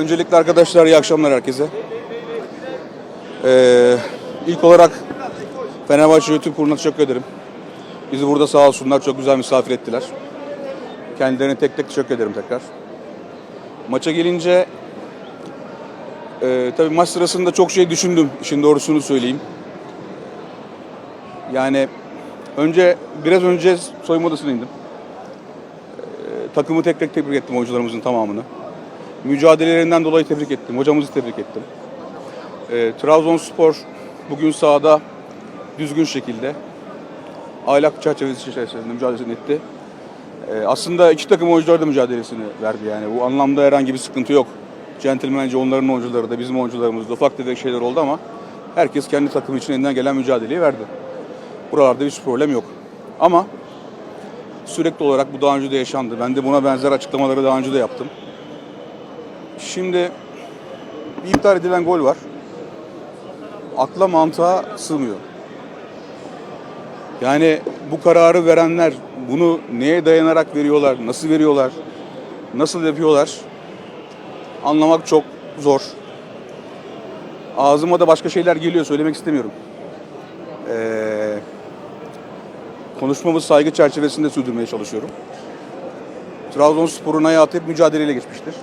Öncelikle arkadaşlar iyi akşamlar herkese. Ee, ilk olarak Fenerbahçe YouTube kuruluna teşekkür ederim. Bizi burada sağ olsunlar çok güzel misafir ettiler. Kendilerine tek tek teşekkür ederim tekrar. Maça gelince e, tabii maç sırasında çok şey düşündüm. İşin doğrusunu söyleyeyim. Yani önce biraz önce soyunma odasına indim. Ee, takımı tek tek tebrik ettim oyuncularımızın tamamını. Mücadelelerinden dolayı tebrik ettim. Hocamızı tebrik ettim. Ee, Trabzonspor bugün sahada düzgün şekilde ahlak çerçevesi içerisinde mücadelesini etti. Ee, aslında iki takım oyuncuları da mücadelesini verdi yani. Bu anlamda herhangi bir sıkıntı yok. Centilmence onların oyuncuları da bizim oyuncularımız da ufak tefek şeyler oldu ama herkes kendi takımı için elinden gelen mücadeleyi verdi. Buralarda hiç problem yok. Ama sürekli olarak bu daha önce de yaşandı. Ben de buna benzer açıklamaları daha önce de yaptım. Şimdi bir iptal edilen gol var. Akla mantığa sığmıyor. Yani bu kararı verenler bunu neye dayanarak veriyorlar, nasıl veriyorlar, nasıl yapıyorlar anlamak çok zor. Ağzıma da başka şeyler geliyor söylemek istemiyorum. Ee, konuşmamı saygı çerçevesinde sürdürmeye çalışıyorum. Trabzonspor'un hayatı hep mücadeleyle geçmiştir.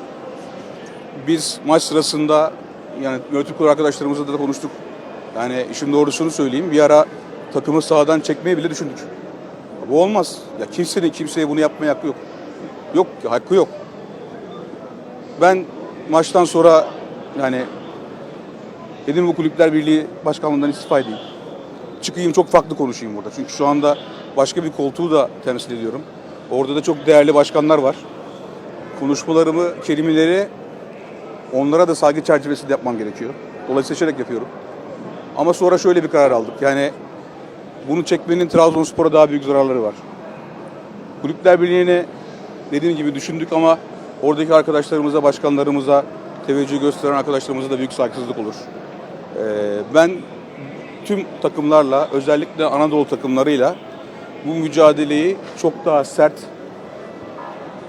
Biz maç sırasında yani yönetim kurulu arkadaşlarımızla da konuştuk. Yani işin doğrusunu söyleyeyim. Bir ara takımı sahadan çekmeyi bile düşündük. Bu olmaz. Ya kimsenin kimseye bunu yapmaya hakkı yok. Yok, hakkı yok. Ben maçtan sonra yani dedim bu kulüpler birliği başkanlığından istifa edeyim. Çıkayım çok farklı konuşayım burada. Çünkü şu anda başka bir koltuğu da temsil ediyorum. Orada da çok değerli başkanlar var. Konuşmalarımı, kelimeleri onlara da saygı çerçevesinde yapmam gerekiyor. Dolayısıyla seçerek yapıyorum. Ama sonra şöyle bir karar aldık. Yani bunu çekmenin Trabzonspor'a daha büyük zararları var. Kulüpler Birliği'ne dediğim gibi düşündük ama oradaki arkadaşlarımıza, başkanlarımıza, teveccüh gösteren arkadaşlarımıza da büyük saygısızlık olur. Ee, ben tüm takımlarla, özellikle Anadolu takımlarıyla bu mücadeleyi çok daha sert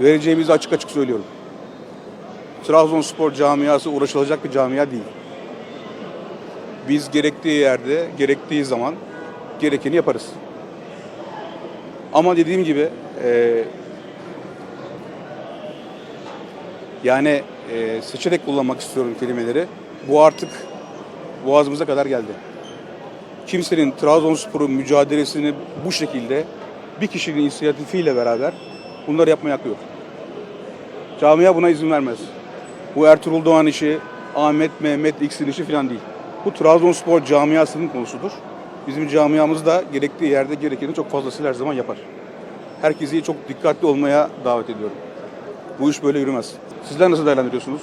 vereceğimizi açık açık söylüyorum. Trabzonspor camiası uğraşılacak bir camia değil. Biz gerektiği yerde, gerektiği zaman gerekeni yaparız. Ama dediğim gibi e, yani e, seçerek kullanmak istiyorum kelimeleri. Bu artık boğazımıza kadar geldi. Kimsenin Trabzonspor'un mücadelesini bu şekilde bir kişinin inisiyatifiyle beraber bunları yapmaya hakkı yok. Camia buna izin vermez. Bu Ertuğrul Doğan işi, Ahmet, Mehmet, X'in işi falan değil. Bu Trabzonspor camiasının konusudur. Bizim camiamız da gerektiği yerde gerekeni çok fazlasıyla her zaman yapar. Herkesi çok dikkatli olmaya davet ediyorum. Bu iş böyle yürümez. Sizler nasıl değerlendiriyorsunuz?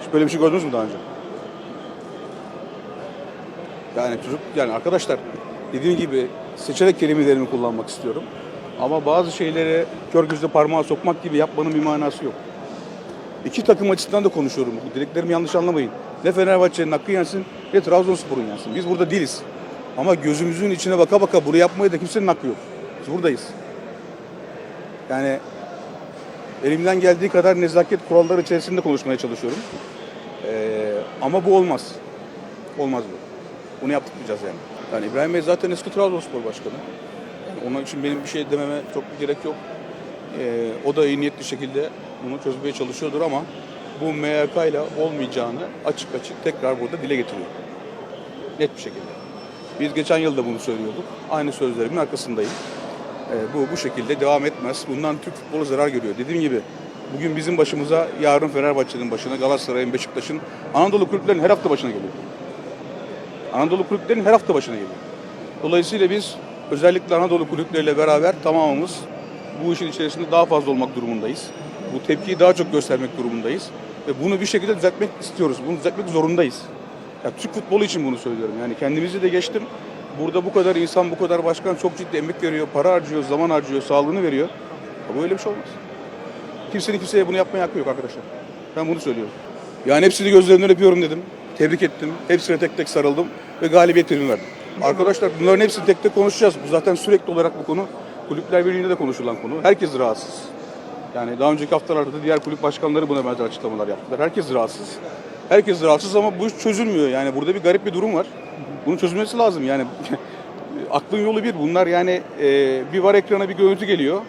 Hiç böyle bir şey gördünüz mü daha önce? Yani çocuk, yani arkadaşlar dediğim gibi seçerek kelimelerimi kullanmak istiyorum. Ama bazı şeyleri kör gözle parmağa sokmak gibi yapmanın bir manası yok. İki takım açısından da konuşuyorum. Dileklerimi yanlış anlamayın. Ne Fenerbahçe'nin hakkı yensin ne Trabzonspor'un yensin. Biz burada değiliz. Ama gözümüzün içine baka baka bunu yapmaya da kimsenin hakkı yok. Biz buradayız. Yani elimden geldiği kadar nezaket kuralları içerisinde konuşmaya çalışıyorum. Ee, ama bu olmaz. Olmaz bu. Bunu yaptırmayacağız yani. Yani İbrahim Bey zaten eski Trabzonspor başkanı. Yani onun için benim bir şey dememe çok bir gerek yok. Ee, o da iyi niyetli şekilde bunu çözmeye çalışıyordur ama bu MYK ile olmayacağını açık açık tekrar burada dile getiriyor. Net bir şekilde. Biz geçen yıl da bunu söylüyorduk. Aynı sözlerimin arkasındayım. Ee, bu bu şekilde devam etmez. Bundan Türk futbolu zarar görüyor. Dediğim gibi bugün bizim başımıza yarın Fenerbahçe'nin başına, Galatasaray'ın, Beşiktaş'ın, Anadolu kulüplerinin her hafta başına geliyor. Anadolu kulüplerinin her hafta başına geliyor. Dolayısıyla biz özellikle Anadolu kulüpleriyle beraber tamamımız bu işin içerisinde daha fazla olmak durumundayız. Bu tepkiyi daha çok göstermek durumundayız. Ve bunu bir şekilde düzeltmek istiyoruz. Bunu düzeltmek zorundayız. Ya Türk futbolu için bunu söylüyorum. Yani kendimizi de geçtim. Burada bu kadar insan, bu kadar başkan çok ciddi emek veriyor, para harcıyor, zaman harcıyor, sağlığını veriyor. Ya böyle bir şey olmaz. Kimsenin kimseye bunu yapmaya hakkı yok arkadaşlar. Ben bunu söylüyorum. Yani hepsini gözlerinden öpüyorum dedim. Tebrik ettim. Hepsine tek tek sarıldım ve galibiyet primi verdim. Arkadaşlar bunların hepsini tek tek konuşacağız. Bu zaten sürekli olarak bu konu. Kulüpler Birliği'nde de konuşulan konu. Herkes rahatsız. Yani daha önceki haftalarda da diğer kulüp başkanları buna benzer açıklamalar yaptılar. Herkes rahatsız. Herkes rahatsız ama bu iş çözülmüyor. Yani burada bir garip bir durum var. Bunun çözülmesi lazım. Yani aklın yolu bir. Bunlar yani e, bir var ekrana bir görüntü geliyor.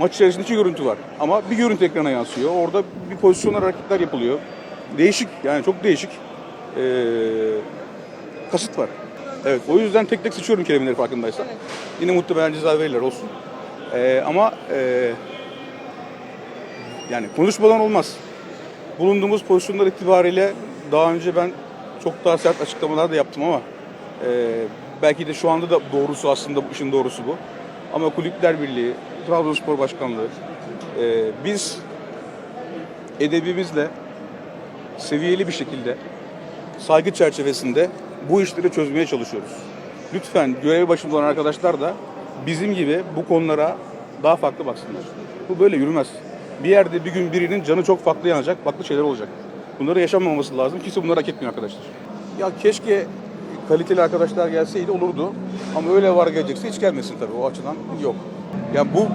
Maç içerisinde iki görüntü var. Ama bir görüntü ekrana yansıyor. Orada bir pozisyonlar hareketler yapılıyor. Değişik yani çok değişik. E, kasıt var. Evet o yüzden tek tek seçiyorum kelimeleri farkındaysan. Yine muhtemelen ceza verirler olsun. E, ama e, yani konuşmadan olmaz. Bulunduğumuz pozisyonlar itibariyle daha önce ben çok daha sert açıklamalar da yaptım ama e, belki de şu anda da doğrusu aslında bu işin doğrusu bu. Ama Kulüpler Birliği, Trabzonspor Başkanlığı e, biz edebimizle seviyeli bir şekilde saygı çerçevesinde bu işleri çözmeye çalışıyoruz. Lütfen görev başında olan arkadaşlar da bizim gibi bu konulara daha farklı baksınlar. Bu böyle yürümez. Bir yerde bir gün birinin canı çok farklı yanacak, farklı şeyler olacak. Bunları yaşanmaması lazım. Kimse bunları hak etmiyor arkadaşlar. Ya keşke kaliteli arkadaşlar gelseydi olurdu. Ama öyle var gelecekse hiç gelmesin tabii. O açıdan yok. Ya bu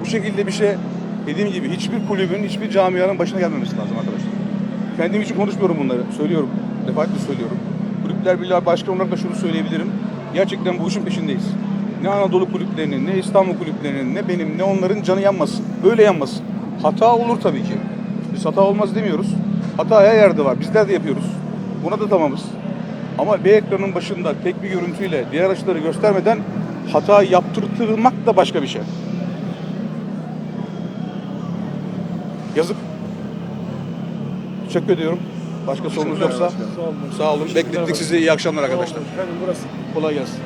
bu şekilde bir şey dediğim gibi hiçbir kulübün, hiçbir camianın başına gelmemesi lazım arkadaşlar. Kendim için konuşmuyorum bunları. Söylüyorum. Defaatle söylüyorum. Kulüpler Birliği Başkanı olarak da şunu söyleyebilirim. Gerçekten bu işin peşindeyiz. Ne Anadolu kulüplerinin, ne İstanbul kulüplerinin, ne benim, ne onların canı yanmasın. Böyle yanmasın. Hata olur tabii ki. Biz hata olmaz demiyoruz. Hata her yerde var. Bizler de yapıyoruz. Buna da tamamız. Ama bir ekranın başında tek bir görüntüyle diğer açıları göstermeden hata yaptırtılmak da başka bir şey. Yazık. Teşekkür ediyorum. Başka sorunuz yoksa Sağ olun. sağ olun. Beklettik sizi. İyi akşamlar arkadaşlar. Efendim burası. Kolay gelsin.